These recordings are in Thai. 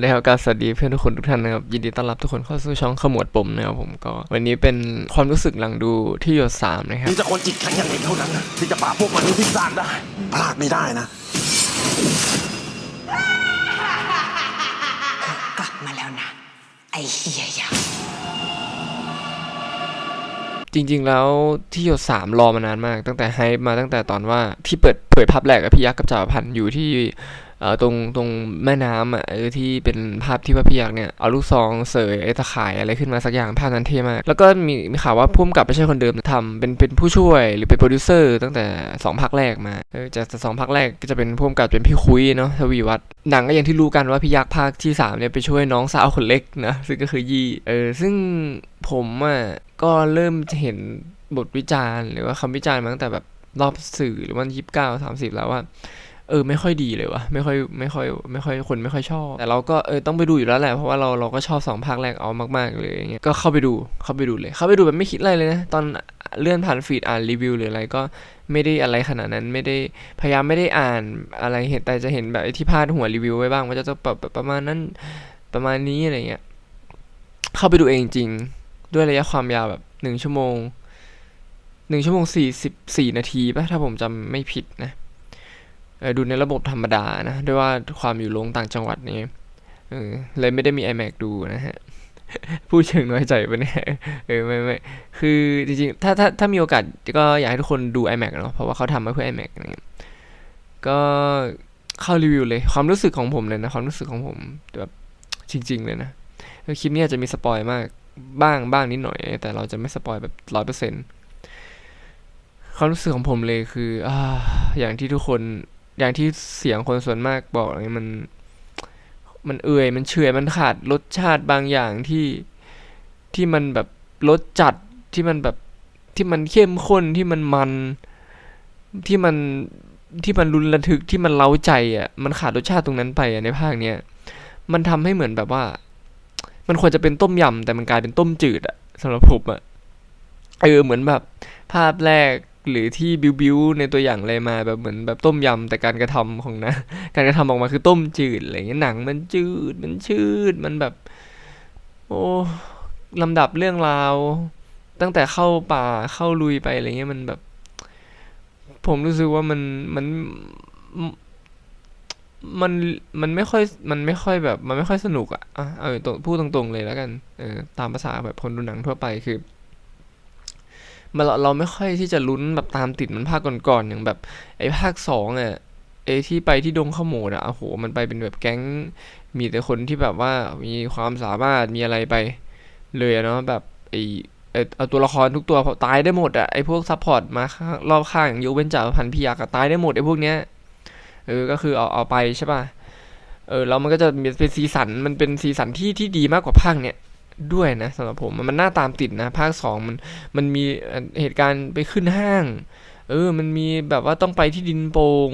สวัสดีครับก็สวัสดีเพื่อนทุกคนทุกท่านนะครับยินดีต้อนรับทุกคนเข้าสู่ช่องขมวดปมนะครับผมก็ วันนี้เป็นความรู้สึกหลังดูที่หยดสามนะครับมีแต่คนจิตแข็งอย่างเองเท่านั้นนะที่จะปราบพวกมันที่สร้างได้พลาดไม่ได้นะ กลับมาแล้วนะ ไอ้เฮียยักษ์จริง ๆ แล้วที่หยดสามรอมานานมาก ตั้งแต่ไฮป์มาตั้งแต่ตอนว่าที่เปิดเผยภาพแรกกับพี่ยักษ์กับจ่าพันธ์อยู่ที่เอ่อ ตรงตรงแม่น้ำอะที่เป็นภาพที่ว่าพี่ยักษ์เนี่ยเอาลูกซองเสยไอ้ตะข่ายอะไรขึ้นมาสักอย่างภาพนั้นเท่มาก แล้วก็มีมีข่าวว่าพุ่มกับไม่ใช่คนเดิมทำเป็นเป็นผู้ช่วยหรือเป็นโปรดิวเซอร์ตั้งแต่สองภาคแรกมาจากสองภาคแรกก็จะเป็นพุ่มกับเป็นพี่คุยเนาะทวีวัฒน์หนังก็อย่างที่รู้กันว่าพี่ยักษ์ภาคที่สามเนี่ยไปช่วยน้องสาวคนเล็กนะซึ่งก็คือยี่เออซึ่งผมอะก็เริ่มเห็นบทวิจารณ์ หรือว่าคำวิจารณ์มาตั้งแต่แบบรอบสื่อหรือว่ายี่สิบเก้าสามสิบแล้วว่า เออไม่ค่อยดีเลยวะไม่ค่อยไม่ค่อยไม่ค่อยคนไม่ค่อยชอบ แต่เราก็เออต้องไปดูอยู่แล้วแหละเพราะว่าเราเราก็ชอบสองภาคแรกเอามาก ๆ เลยอย่างเงี้ยก็เข้าไปดูเข้าไปดูเลย เข้าไปดูแบบไม่คิดอะไรเลยนะตอนเลื่อนผ่านฟีดอ่านรีวิวหรืออะไรก็ไม่ได้อะไรขนาดนั้นไม่ได้พยายามไม่ได้อ่านอะไรเห็นแต่จะเห็นแบบที่พาดหัวรีวิวไว้บ้างว่าจะต้องแบบประมาณนั้นประมาณนี้อะไรเงี้ยเข้าไปดูเองจริงด้วยระยะความยาวแบบหนึ่งชั่วโมงหนึ่งชั่วโมงสี่สิบสี่นาทีป่ะถ้าผมจำไม่ผิดนะ ดูในระบบธรรมดานะ ด้วยว่าความอยู่ลงต่างจังหวัดนี่เลยไม่ได้มี iMac ดูนะฮะพูดเชิงน้อยใจไปะเนี่ยเออไม่ไม่คือจริงๆ ถ้าถ้าถ้ามีโอกาสก็อยากให้ทุกคนดู iMac เนาะเพราะว่าเขาทำมาเพื่อ iMac อะไรเงี้ยก็เข้ารีวิวเลยความรู้สึกของผมเลยนะ ความรู้สึกของผมแบบจริง ๆ เลยนะคลิปนี้อาจจะมีสปอยมากบ้างบ้างนิดหน่อย แต่เราจะไม่สปอยแบบร้อยเปอร์เซ็นต์ความรู้สึกของผมเลยคือออย่างที่ทุกคน อย่างที่เสียงคนส่วนมากบอกอะไรมัน มันเอื่อยมันเฉื่อยมันขาดรสชาติบางอย่างที่ที่มันแบบรสจัดที่มันแบบที่มันเข้มข้นที่มันมันที่มันที่มันรุนระทึกที่มันเล้าใจอะ มันขาดรสชาติตรงนั้นไปอะในภาคเนี้ยมันทำให้เหมือนแบบว่า มันควรจะเป็นต้มยำแต่มันกลายเป็นต้มจืดอะสำหรับผมอะเออเหมือนแบบ ภาพแรก หรือที่บิวบิวในตัวอย่างอะไรมาแบบเหมือนแบบต้มยำแต่การกระทำของนะ การกระทำออกมาคือต้มจืดอะไรเงี้ยหนังมันจืดมันชืดมันแบบ โอ้ลำดับเรื่องราว ตั้งแต่เข้าป่าเข้าลุยไปอะไรเงี้ยมันแบบ ผมรู้สึกว่ามันมันมันมันไม่ค่อยมันไม่ค่อยแบบ มันไม่ค่อยสนุกอะอะเอาตรงพูดตรงๆเลยแล้วกันเออตามภาษาแบบคนดูหนังทั่วไปคือ มันเราเราไม่ค่อยที่จะลุ้นแบบตามติดมันภาคก่อนๆอย่างแบบ ไอ้ภาคสองอะไอ้ที่ไปที่ดงขโมดอะโอ้โห มันไปเป็นแบบแก๊งมีแต่คนที่แบบว่ามีความสามารถมีอะไรไป เลยเนาะแบบไอ้เอ่อเอาตัวละครทุกตัวตายได้หมดอะไอ้พวกซัพพอร์ตมาข้างรอบข้างอย่างยกเว้นจ่าพันพิยักษ์ตายได้หมดไอ้พวกเนี้ยเออก็คือเอาเอาไปใช่ป่ะเออแล้วมันก็จะเป็นสีสันมันเป็นสีสันที่ที่ดีมากกว่าภาคเนี้ย ด้วยนะสำหรับผมมันน่าตามติดนะ ภาคสองมันมันมีเหตุการณ์ไปขึ้นห้าง เออ มันมีแบบว่าต้องไปที่ดินโปง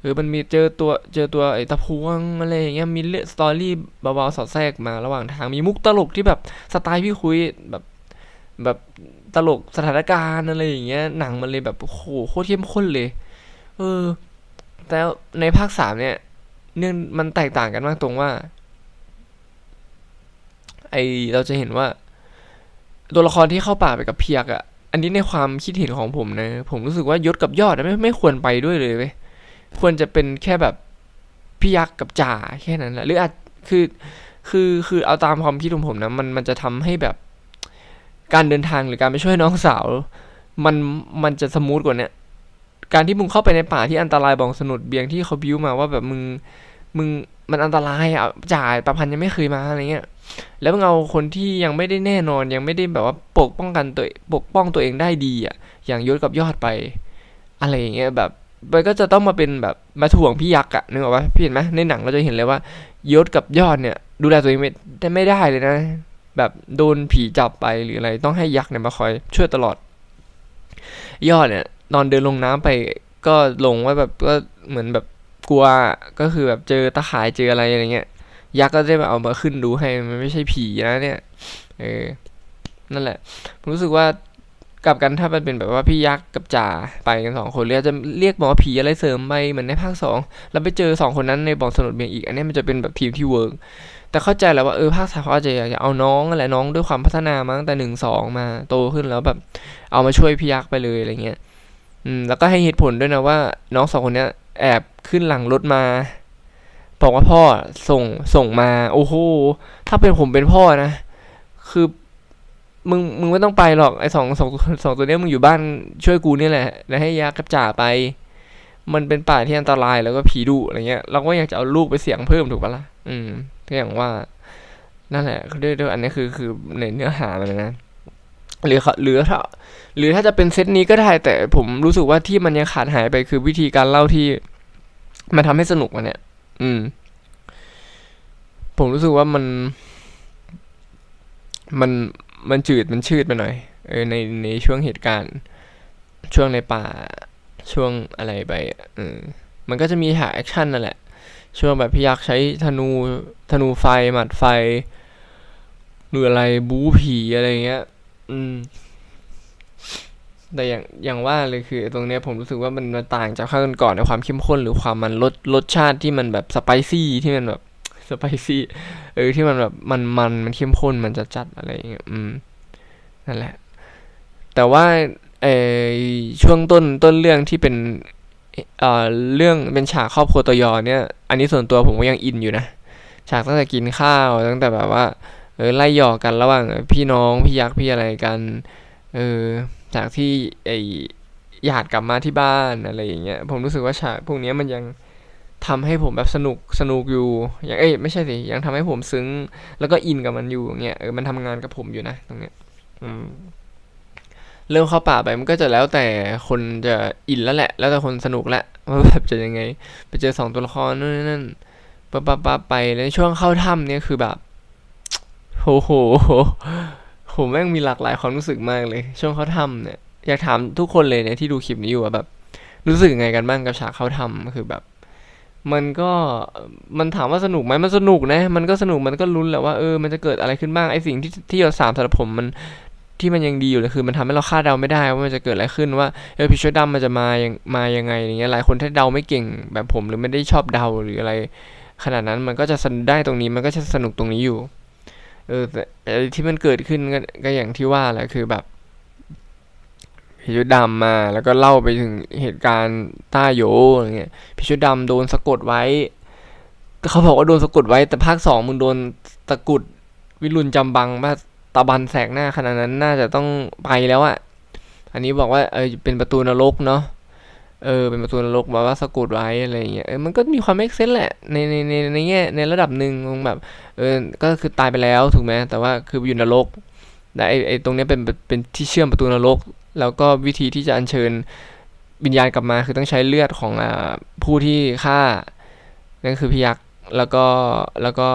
เออมันมีเจอตัวเจอตัวไอ้ตะพวงอะไรอย่างเงี้ยมีเรื่องสตอรี่เบาๆสอดแทรกมาระหว่างทางมีมุกตลกที่แบบสไตล์พี่คุยแบบแบบตลกสถานการณ์อะไรอย่างเงี้ยหนังมันเลยแบบโหโคตรเข้มข้นเลย เออ แต่ในภาคสามเนี่ย เนื่องมันแตกต่างกันมากตรงว่า ไอเราจะเห็นว่า ตัวละครที่เข้าป่าไปกับเพียกอะอันนี้ในความคิดเห็นของผมนะ ผมรู้สึกว่ายศกับยอดไม่ไม่ควรไปด้วยเลยเว้ยควรจะเป็นแค่แบบพี่ยักษ์กับจ่าแค่นั้นแหละหรืออาจคือคือคือเอาตามความคิดของผมนะมันมันจะทำให้แบบการเดินทางหรือการไปช่วยน้องสาว มันมันจะสมูทกว่าเนี้ยการที่มึงเข้าไปในป่าที่อันตรายบองสนุดเบียงที่เขาบิ้วมาว่าแบบมึงมึงมันอันตรายอะจ่าประพันธ์ยังไม่เคยมาอะไรเงี้ย แล้วเอาคนที่ยังไม่ได้แน่นอนยังไม่ได้แบบว่าปกป้องกันตัวปกป้องตัวเองได้ดีอะ อย่างยศกับยอดไป อะไรอย่างเงี้ยแบบมันก็จะต้องมาเป็นแบบมาถ่วงพี่ยักษ์อะนึกออกปะพี่เห็นไหมในหนังเราจะเห็นเลยว่ายศกับยอดเนี่ย ดูแลตัวเองไม่ได้ไม่ได้เลยนะ แบบโดนผีจับไปหรืออะไรต้องให้ยักษ์เนี่ยมาคอยช่วยตลอด ยอดเนี่ยตอนเดินลงน้ำไปก็ลงว่าแบบก็เหมือนแบบกลัวก็คือแบบเจอตะข่ายเจออะไรอะไรเงี้ย ยักษ์ก็ได้มาเอามาขึ้นดูให้มันไม่ใช่ผีนะเนี่ย เออ นั่นแหละ ผมรู้สึกว่ากลับกันถ้ามันเป็นแบบว่าพี่ยักษ์กับจ่าไปกันสองคนเรียกจะเรียกหมอผีอะไรเสริมไปเหมือนในภาคสองแล้วไปเจอสองคนนั้นในบ่อนสนุดเบียงอีก อันนี้มันจะเป็นแบบทีมที่เวิร์กแต่เข้าใจแหล้วว่าเออภาคสามเขาอาจจะอยากเอาน้องอะไรน้องด้วยความพัฒนามาตั้งแต่หนึ่งสองมาโตขึ้นแล้วแบบ เอามาช่วยพี่ยักษ์ไปเลยอะไรเงี้ยอืมแล้วก็ให้เหตุผลด้วยนะว่า น้องสองคนเนี้ยแอบขึ้นหลังรถมา บอกว่าพ่อส่งส่งมาโอ้โหถ้าเป็นผมเป็นพ่อนะ คือมึงมึงไม่ต้องไปหรอกไอ้สองสองสองตัวเนี้ยมึงอยู่บ้านช่วยกูนี่แหละ แล้วให้ยักษ์กับจ่าไป มันเป็นป่าที่อันตรายแล้วก็ผีดุอะไรเงี้ย เราก็อยากจะเอาลูกไปเสี่ยงเพิ่มถูกปะล่ะอืมก็อย่างว่า นั่นแหละด้วยด้วยอันนี้คือคือในเนื้อหามันนะหรือเขาหรือถ้าหรือถ้าจะเป็นเซตนี้ก็ได้แต่ผมรู้สึกว่าที่มันยังขาดหายไปคือวิธีการเล่าที่มันทำให้สนุกมันเนี่ย อืม ผมรู้สึกว่ามัน มันมันจืดมันชืดไปหน่อย เออในในช่วงเหตุการณ์ ช่วงในป่าช่วงอะไรไปเออมันก็จะมีฉากแอคชั่นนั่นแหละ ช่วงแบบพี่ยักษ์ใช้ธนูธนูไฟหมัดไฟหรืออะไรบู๊ผีอะไรเงี้ย อืม แต่อย่างอย่างว่าเลยคือตรงเนี้ยผมรู้สึกว่ามันมันต่างจากภาคก่อนในความเข้มข้นหรือความมันรสรสชาติที่มันแบบสไปซี่ที่มันแบบสไปซี่เออที่มันแบบมันมันมันเข้มข้นมันจะจัดอะไรอย่างเงี้ยอืมนั่นแหละ แต่ว่าเออช่วงต้นต้นเรื่องที่เป็นเอ่อเรื่องเป็นฉากครอบครัวตัวยอเนี่ย อันนี้ส่วนตัวผมก็ยังอินอยู่นะฉากตั้งแต่กินข้าวตั้งแต่แบบว่าเออไล่หยอกกันระหว่างพี่น้องพี่ยักษ์พี่อะไรกัน เออ จากที่ไอหยาดกลับมาที่บ้านอะไรอย่างเงี้ยผมรู้สึกว่าฉากพวกเนี้ยมันยังทำให้ผมแบบสนุกสนุกอยู่ยังเอ้ยไม่ใช่สิยังทำให้ผมซึ้ง แล้วก็อินกับมันอยู่อย่างเงี้ยเออมันทำงานกับผมอยู่นะตรงเนี้ยอืมเริ่มเข้าป่าไปมันก็จะแล้วแต่คนจะอินแล้วแหละ แล้วแต่คนสนุกแหละว่าแบบจะยังไง ไปเจอสองตัวละครนู่นนนั่นปั๊บปั๊บปั๊บไปแล้วช่วงเข้าถ้ำเนี่ยคือแบบโหโห โหโหแม่งมีหลากหลายความรู้สึกมากเลย ช่วงเขาถ้ำเนี่ยอยากถามทุกคนเลยเนี่ยที่ดูคลิปนี้อยู่ว่าแบบ รู้สึกไงกันบ้างกับฉากเขาถ้ำคือแบบ มันก็มันถามว่าสนุกไหมมันสนุกนะ มันก็สนุกมันก็ลุ้นแหละว่าเออมันจะเกิดอะไรขึ้นบ้างไอสิ่งที่ที่เราสามสำหรับผมมันที่มันยังดีอยู่เลยคือมันทำให้เราคาดเดาไม่ได้ว่ามันจะเกิดอะไรขึ้นว่าเออพิชดำมันจะมายังมายังไงอย่างเงี้ยหลายคนถ้าเดาไม่เก่งแบบผมหรือไม่ได้ชอบเดาหรืออะไร ขนาดนั้นมันก็จะสนได้ตรงนี้มันก็จะสนุกตรงนี้อยู่ เออแต่ที่มันเกิดขึ้นก็ก็อย่างที่ว่าแหละคือแบบพิชุดดำมาแล้วก็เล่าไปถึงเหตุการณ์ต้าโยอะไรเงี้ยพิชุดดำโดนสะกดไว้เขาบอกว่าโดนสะกดไว้ แต่ภาคสองมึงโดนตะกุดวิรุณจำบังว่าตะบันแสกหน้าขนาดนั้นน่าจะต้องไปแล้วอะอันนี้บอกว่าเออเป็นประตูนรกเนาะ เออเป็นประตูนรกแบบว่าสะกดไว้อะไรอย่างเงี้ยเออมันก็มีความ make sense แหละในในในในแง่ในระดับหนึ่งคงแบบเออก็คือตายไปแล้วถูกไหมแต่ว่าคืออยู่นรกแต่ไอไอตรงเนี้ยเป็นเป็นที่เชื่อมประตูนรก แล้วก็วิธีที่จะอัญเชิญวิญญาณกลับมาคือต้องใช้เลือดของอ่าผู้ที่ฆ่านั่นคือพยักษ์แล้วก็แล้วก็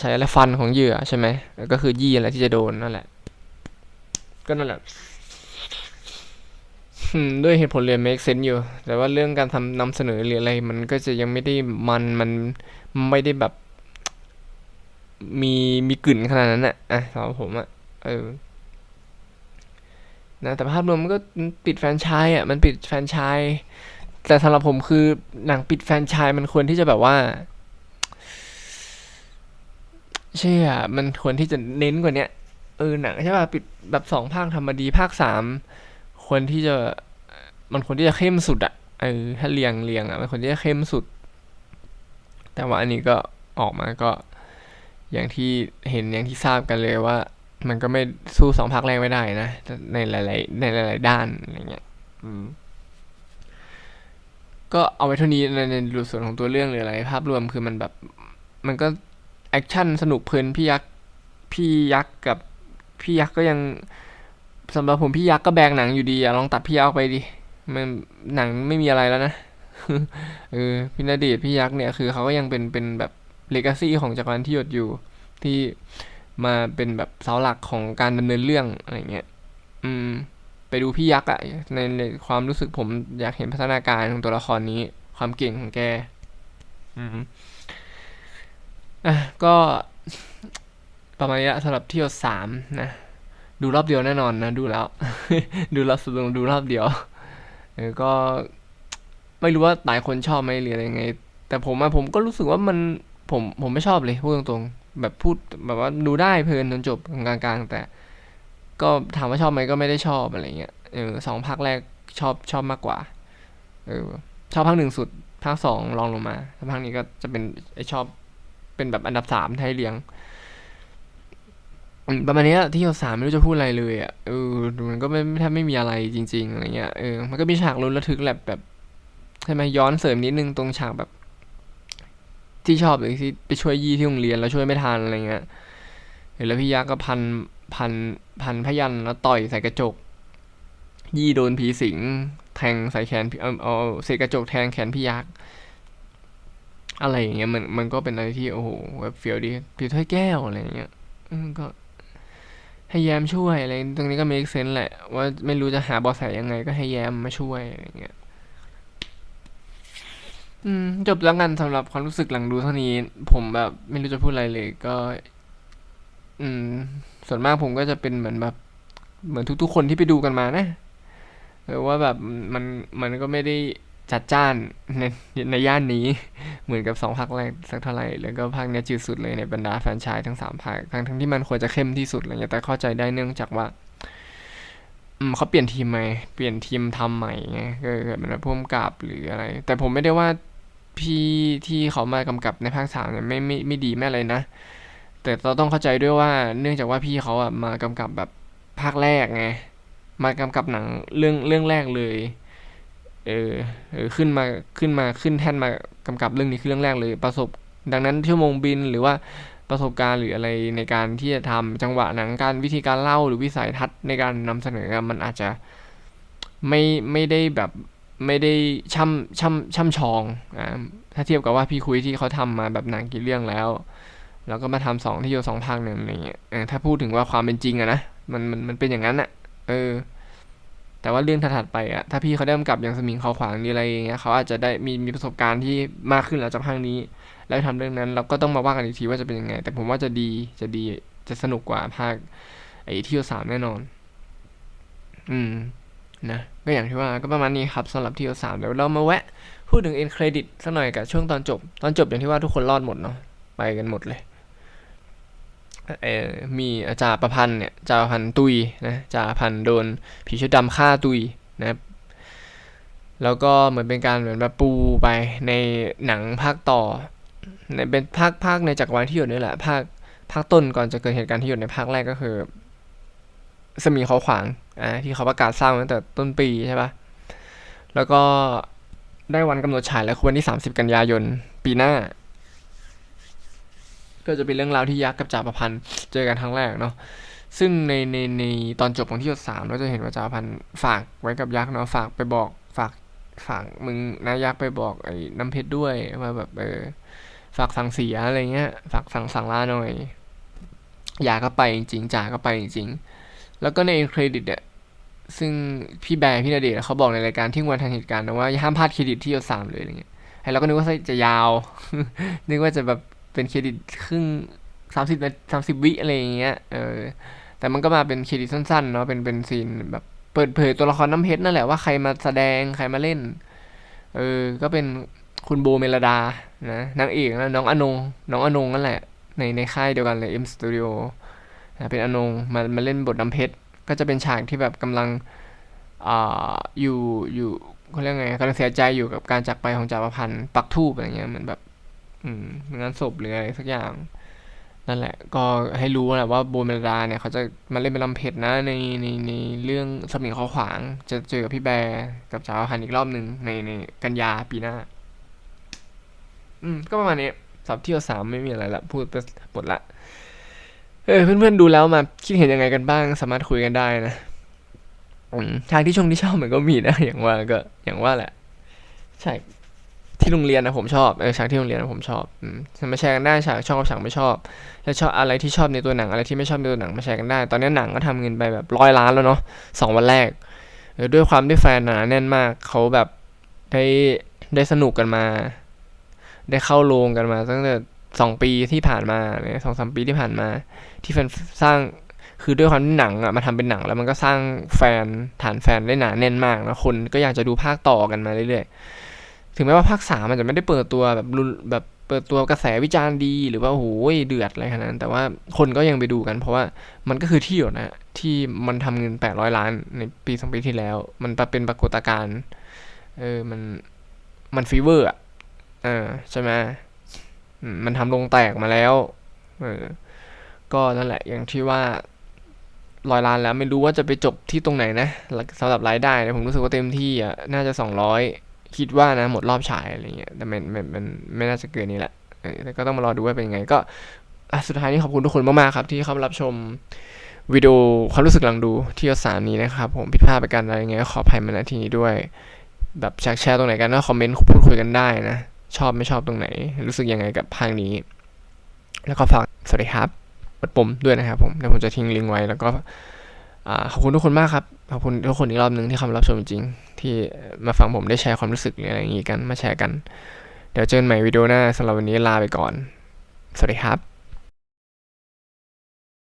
ใช้อะไรฟันของเหยื่อใช่ไหมแล้วก็คือยี่อะไรที่จะโดนนั่นแหละก็นั่นแหละ ด้วยเหตุผลเรียน make sense อยู่ แต่ว่าเรื่องการทำนำเสนอหรืออะไร มันก็จะยังไม่ได้มันมันไม่ได้แบบ มีมีกลิ่นขนาดนั้นอะอะสำหรับผมอะเออนะแต่ภาพรวมมันก็ปิดแฟนชายอะมันปิดแฟนชายแต่สำหรับผมคือหนังปิดแฟนชายมันควรที่จะแบบว่าใช่อะมันควรที่จะเน้นกว่าเนี้ยเออหนังใช่ป่ะปิดแบบสองภาคทำมาดีภาคสาม ควรที่จะมันควรที่จะเข้มสุดอะเออถ้าเรียงเรียงอะมันควรที่จะเข้มสุด แต่ว่าอันนี้ก็ออกมาก็ อย่างที่เห็นอย่างที่ทราบกันเลยว่า มันก็ไม่สู้สองภาคแรกไม่ได้นะในหลาย ๆ ในหลาย ๆ ด้านอะไรเงี้ยอืมก็เอาไว้เท่านี้ในในดูส่วนของตัวเรื่องหรืออะไร ภาพรวมคือมันแบบ มันก็แอคชั่นสนุกเพลินพี่ยักษ์พี่ยักษ์กับพี่ยักษ์ก็ยัง สำหรับผมพี่ยักษ์ก็แบกหนังอยู่ดีอะลองตัดพี่ยักษ์ไปดิมันหนังไม่มีอะไรแล้วนะเออพี่ณเดชพี่ยักษ์เนี่ยคือเขาก็ยังเป็นเป็นแบบเลกาซีของจักรวาลที่หยดอยู่ที่มาเป็นแบบเสาหลักของการดำเนินเรื่องอะไรเงี้ย อืม ไปดูพี่ยักษ์อะในในความรู้สึกผมอยากเห็นพัฒนาการของตัวละครนี้ ความเก่งของแก อืมอะก็ประมาณนี้ละสำหรับที่ยวสามนะ ดูรอบเดียวแน่นอนนะ ดูแล้ว ดูรอบสุดดูรอบเดียวเออก็ไม่รู้ว่าหลายคนชอบไหมหรืออะไรไง แต่ผมอะผมก็รู้สึกว่ามันผมผมไม่ชอบเลยพูดตรงๆ แบบพูดแบบว่าดูได้เพลินจนจบกลางๆ แต่ ก็ถามว่าชอบไหมก็ไม่ได้ชอบอะไรเงี้ยเออสองภาคแรกชอบชอบมากกว่าเออชอบภาคหนึ่งสุดภาคสองรองลงมาภาคนี้ก็จะเป็นไอชอบเป็นแบบอันดับสามไทยเลี้ยง ประมาณนี้ที่เราสามไม่รู้จะพูดอะไรเลยอะเออมันก็ไม่แทบไม่มีอะไรจริง ๆอะไรเงี้ยเออมันก็มีฉากลุ้นระทึกแหละแบบใช่ไหมย้อนเสริมนิดนึงตรงฉากแบบ ที่ชอบเลยที่ไปช่วยยี่ที่โรงเรียนแล้วช่วยไม่ทันอะไรเงี้ยเออแล้วพี่ยักษ์ก็พันพันพันพยันแล้วต่อยใส่กระจก ยี่โดนผีสิง แทงใส่แขนเอาเอาเศษกระจกแทงแขนพี่ยักษ์อะไรอย่างเงี้ยมันมันก็เป็นอะไรที่โอ้โหแบบเฟียวดีผีถ้วยแก้วอะไรเงี้ยก็ ให้แย้มช่วยอะไรตรงนี้ก็ make sense แหละ ว่าไม่รู้จะหาเบอแสยังไงก็ให้แย้มมาช่วยอะไรอย่างเงี้ยอืมจบแล้วกันสำหรับความรู้สึกหลังดูเท่านี้ ผมแบบไม่รู้จะพูดอะไรเลยก็ อืม ส่วนมากผมก็จะเป็นเหมือนแบบ เหมือนทุกๆคนที่ไปดูกันมานะเออว่าแบบมันมันก็ไม่ได้ จัดจ้านในในย่านนี้เหมือนกับสองภาคแรกสักเท่าไหร่แล้วก็ภาคเนี้ยจืดสุดเลยในบรรดาแฟนชายทั้งสามภาคทั้งทั้งที่มันควรจะเข้มที่สุดอะไรเงี้ยแต่เข้าใจได้เนื่องจากว่าอืมเขาเปลี่ยนทีมใหม่เปลี่ยนทีมทำใหม่ไงก็เกิดเป็นแบบพ่วงกับหรืออะไร แต่ผมไม่ได้ว่าพี่ที่เขามากำกับในภาคสามเนี่ยไม่ไม่ไม่ดีไม่อะไรนะ แต่เราต้องเข้าใจด้วยว่าเนื่องจากว่าพี่เขาอะมากำกับแบบภาคแรกไงมากำกับหนังเรื่องเรื่องแรกเลย เออเออขึ้นมาขึ้นมาขึ้นแท่นมากำกับเรื่องนี้คือเรื่องแรกเลย ประสบ ดังนั้นชั่วโมงบินหรือว่าประสบการณ์หรืออะไรในการที่จะทำจังหวะหนังการวิธีการเล่าหรือวิสัยทัศน์ในการนำเสนอมันอาจจะไม่ไม่ได้แบบไม่ได้ช่ำช่ำช่ำชองอ่าถ้าเทียบกับว่าพี่คุยที่เขาทำมาแบบหนังกี่เรื่องแล้ว แล้วก็มาทำสองที่โยสองภาคหนึ่งอะไรเงี้ยถ้าพูดถึงว่าความเป็นจริงอะนะมันมันมันเป็นอย่างนั้นอะเออ แต่ว่าเรื่องถัดไปอะถ้าพี่เขาได้กำกับอย่างสมิงเขาขวางหรืออะไรอย่างเงี้ยเขาอาจจะได้มีมีประสบการณ์ที่มากขึ้นหลังจากภาคนี้ แล้วทำเรื่องนั้นเราก็ต้องมาว่ากันอีกทีว่าจะเป็นยังไง แต่ผมว่าจะดีจะดีจะสนุกกว่าภาคไอ้ที่สามแน่นอน อืมนะก็อย่างที่ว่าก็ประมาณนี้ครับสำหรับที่สามเดี๋ยวเรามาแวะพูดถึงเอ็นเครดิตสักหน่อยกับช่วงตอนจบ ตอนจบอย่างที่ว่าทุกคนรอดหมดเนาะไปกันหมดเลย เออมีอาจารย์ประพันธ์เนี่ยจ่าประพันธ์ตุยนะจ่าประพันธ์โดนผีชุดดำฆ่าตุยนะครับแล้วก็เหมือนเป็นการเหมือนแบบปูไปในหนังภาคต่อในเป็นภาคภาคในจักรวาลที่อยู่นี่แหละภาคภาคต้นก่อนจะเกิดเหตุการณ์ที่อยู่ในภาคแรกก็คือ สมีเขาขวางอ่าที่เขาประกาศสร้างมาตั้งแต่ต้นปีใช่ปะแล้วก็ได้วันกำหนดฉายแล้วคือวันที่ 30 กันยายนปีหน้า ก็จะเป็นเรื่องราวที่ยักษ์กับจ่าประพันธ์เจอกันครั้งแรกเนาะซึ่งในในในตอนจบของที่ยดสามเราจะเห็นว่าจ่าประพันธ์ฝากไว้กับยักษ์เนาะฝากไปบอกฝากฝากมึงนะยักษ์ไปบอกไอ้น้ำเพชรด้วยว่าแบบเออฝากสั่งเสียอะไรเงี้ยฝากสั่งสั่งลาหน่อยยาก็ไปจริงจ่าก็ไปจริงแล้วก็ในเครดิตเนี่ยซึ่งพี่แบร์พี่ณเดชเขาบอกในรายการที่วันทันเหตุการณ์นะว่าห้ามพลาดเครดิตที่ยดสามเลยอะไรเงี้ยไอ้เราก็นึกว่าจะยาว นึกว่าจะแบบ เป็นเครดิตครึ่งสามสิบสามสิบวิอะไรอย่างเงี้ยเออแต่มันก็มาเป็นเครดิตสั้นๆเนาะเป็นเป็นซีนแบบเปิดเผยตัวละครน้ำเพชรนั่นแหละว่าใครมาแสดงใครมาเล่น เออ ก็เป็นคุณโบเมลดา นะนางเอกนะน้องอนง น้องอนงนั่นแหละ ในในค่ายเดียวกันเลย M Studio นะเป็นอนงมามาเล่นบทน้ำเพชร ก็จะเป็นฉากที่แบบกำลังอ่าอยู่อยู่เขาเรียกไงกำลังเสียใจอยู่กับการจากไปของจ่าประพันธ์ปักทูบอะไรเงี้ยเหมือนแบบ อืมงานศพหรืออะไรสักอย่าง นั่นแหละ ก็ให้รู้แหละว่าโบเมลดาเนี่ยเขาจะมาเล่นเป็นลำเพชรนะในในในเรื่องสมิงเขาขวาง จะเจอกับพี่แบร์กับจ้าวพันอีกรอบหนึ่งในในกันยาปีหน้า อืม ก็ประมาณนี้สับเที่ยวสามไม่มีอะไรละพูดไปหมดละเออเพื่อนๆดูแล้วมาคิดเห็นยังไงกันบ้าง สามารถคุยกันได้นะทางที่ชงที่ชอบมันก็มีนะ อย่างว่าก็อย่างว่าแหละ ใช่ ที่โรงเรียนนะผมชอบเออฉากที่โรงเรียนนะผมชอบอืมมาแชร์กันได้ฉากชอบกับฉากไม่ชอบแล้วชอบอะไรที่ชอบในตัวหนังอะไรที่ไม่ชอบในตัวหนังมาแชร์กันได้ ตอนนี้หนังก็ทำเงินไปแบบร้อยล้านแล้วเนาะสองวันแรกเออด้วยความที่แฟนหนาแน่นมากเขาแบบได้ได้สนุกกันมา ได้เข้าโรงกันมาตั้งแต่สองปีที่ผ่านมาเนี่ยสองสามปีที่ผ่านมา ที่แฟนสร้างคือด้วยความที่หนังอะมาทำเป็นหนังแล้วมันก็สร้างแฟนฐานแฟนได้หนาแน่นมากนะคนก็อยากจะดูภาคต่อกันมาเรื่อยๆ ถึงแม้ว่าภาคสามมันจะไม่ได้เปิดตัวแบบรุนแบบเปิดตัวกระแสวิจารณ์ดีหรือว่าโอ้โหเดือดอะไรขนาดนั้น แต่ว่าคนก็ยังไปดูกัน เพราะว่ามันก็คือที่อยู่นะที่มันทำเงิน800ล้านในปีสองปีที่แล้ว มันเป็นปรากฏการณ์เออมันมันฟีเวอร์อะเออใช่ไหมมันทำลงแตกมาแล้ว เออ ก็นั่นแหละ อย่างที่ว่าร้อยล้านแล้ว ไม่รู้ว่าจะไปจบที่ตรงไหนนะสำหรับรายได้นะผมรู้สึกว่าเต็มที่อะน่าจะ200 คิดว่านะหมดรอบฉายอะไรเงี้ยแต่มันมันมันไม่น่าจะเกินนี้แหละแต่ก็ต้องมารอดูว่าเป็นยังไงก็สุดท้ายนี้ขอบคุณทุกคนมากๆครับ ที่เข้ารับชมวิดีโอความรู้สึกหลังดูที่ยศสามนี้นะครับ ผมผิดพลาดไปกันอะไรยังไงก็ขออภัยมาณที่นี้ด้วย แบบแชร์แชร์ตรงไหนกันก็คอมเมนต์พูดคุยกันได้นะ ชอบไม่ชอบตรงไหน รู้สึกยังไงกับภาคนี้ แล้วก็ฝากสวัสดีครับกดปุ่มด้วยนะครับผมเดี๋ยวผมจะทิ้งลิงก์ไว้แล้วก็ ขอบคุณทุกคนมากครับ ขอบคุณทุกคนอีกรอบหนึ่งที่เข้ามรับชมจริงๆที่มาฟังผมได้แชร์ความรู้สึกหรืออะไรอย่างงี้กันมาแชร์กัน เดี๋ยวเจอกันใหม่วิดีโอหน้าสำหรับวันนี้ลาไปก่อน สวัสดีครับ